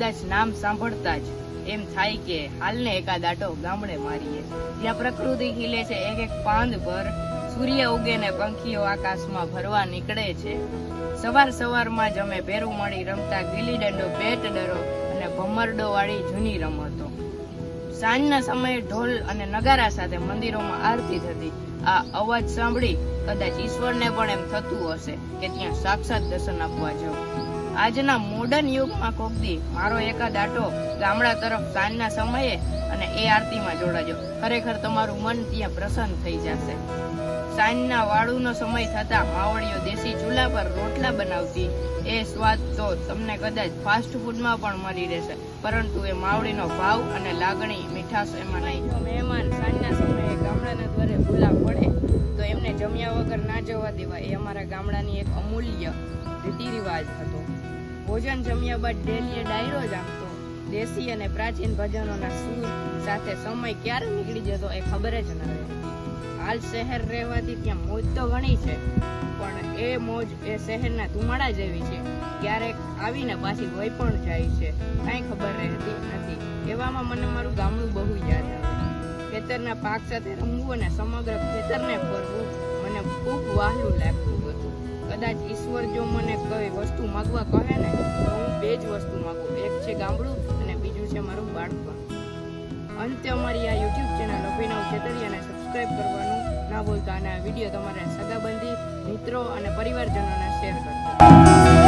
નામ સાંભળતા જ એમ થાય કે હાલને એકાદ આટો ગામડે મારીએ. ત્યાં પ્રકૃતિ ખીલે છે, એક એક પાંદ પર સૂર્ય ઉગે ને પંખીઓ આકાશમાં ભરવા નીકળે છે. સવાર સવારમાં જ અમે ભેરું મળી રમતા ગીલી દંડો બેટ ડરો અને ભમરડો વાળી જૂની રમતો. સાંજના સમયે ઢોલ અને નગારા સાથે મંદિરોમાં આરતી થતી. આ અવાજ સાંભળી કદાચ ઈશ્વરને પણ એમ થતું હશે કે ત્યાં સાક્ષાત દર્શન આપવા જાઉં. આજના મોડર્ન યુગમાં કોકદી મારો એકાદ આટો ગામડા તરફ સાંજના સમયે અને એ આરતીમાં જોડાજો. ખરેખર તમારું મન ત્યાં પ્રસન્ન થઈ જશે. સાંજના વાળુનો સમય થતા માવડીઓ દેશી ચૂલા પર રોટલા બનાવતી. એ સ્વાદ તો તમને કદાચ ફાસ્ટ ફૂડમાં પણ મળી રહેશે, પરંતુ એ માવડીનો ભાવ અને લાગણી મીઠાશ એમાં નહીં. જો મહેમાન સાંજના સમયે ગામડાના દ્વારે ભૂલા પડે, તો એમને જમ્યા વગર ના જવા દેવા એ અમારા ગામડાની એક અમૂલ્ય રીતિ રિવાજ હતો. ભોજન જમ્યા બાદ ડેલીએ ડાયરો જ આપતો. દેશી અને પ્રાચીન ભજનોના સૂર સાથે સમય ક્યારે નીકળી જતો એ ખબર જ ન રહેતી હાલ શહેર રહેવાથી ત્યાં મોજ તો ઘણી છે, પણ એ મોજ એ શહેરના ધુમાડા જેવી છે. ક્યારેક આવીને પાછી વહી પણ જાય છે. કાંઈ ખબર રહેતી નથી. એવામાં મને મારું ગામડું બહુ યાદ આવે ખેતરના પાક સાથે રમવું અને સમગ્ર ખેતરને ફરવું મને ખૂબ વહાલું લાગતું હતું. કદાચ ઈશ્વર જો મને કોઈ વસ્તુ માગવા કહે ને, તો હું બે જ વસ્તુ માગું. એક છે ગામડું અને બીજું છે મારું બાળપણ. અંતે અમારી આ યુટ્યુબ ચેનલ અભિનવ છેતરિયાને સબસ્ક્રાઈબ કરવાનું ના ભૂલતા અને આ વીડિયો તમારા સગાબંધી મિત્રો અને પરિવારજનોને શેર કરજો.